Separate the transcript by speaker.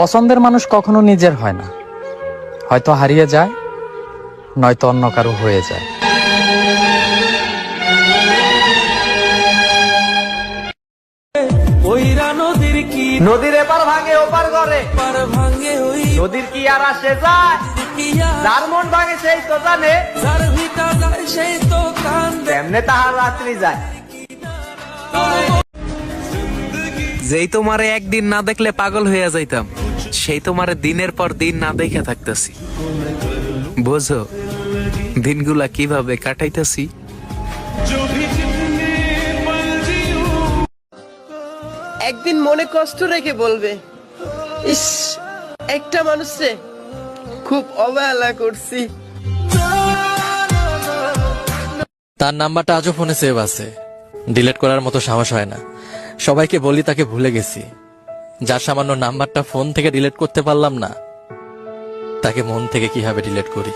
Speaker 1: পছন্দের মানুষ কখনো নিজের হয় না। হয়তো হারিয়ে যায় নয়তো অন্য কারও হয়ে যায়।
Speaker 2: নদীর
Speaker 3: এপার ভাঙে ওপার করে
Speaker 2: ভাঙে ওই
Speaker 3: নদীর কি আর আসে যায়? যার মন ভাঙে সেই তো জানে।
Speaker 2: যার ভিটা যায় সেই তো
Speaker 3: তেমনে তাহার রাত্রি যায়।
Speaker 4: যেই তোমারে একদিন না দেখলে পাগল হইয়া যাইতাম। সেই তোমারে দিনের পর দিন না দেখে থাকতেছি। বোঝো দিনগুলা কীভাবে কাটাইতেছি?
Speaker 5: একদিন মনে কষ্ট রেখে বলবে ইস একটা মানুষে খুব অবহেলা করছি।
Speaker 6: তার নাম্বারটা আজও ফোনে সেভ আছে। ডিলিট করার মতো সাহস হয় না। সবাইকে বলি তাকে ভুলে গেছি। যার সামান্য নাম্বারটা ফোন থেকে ডিলেট করতে পারলাম না, তাকে মন থেকে কীভাবে ডিলেট করি?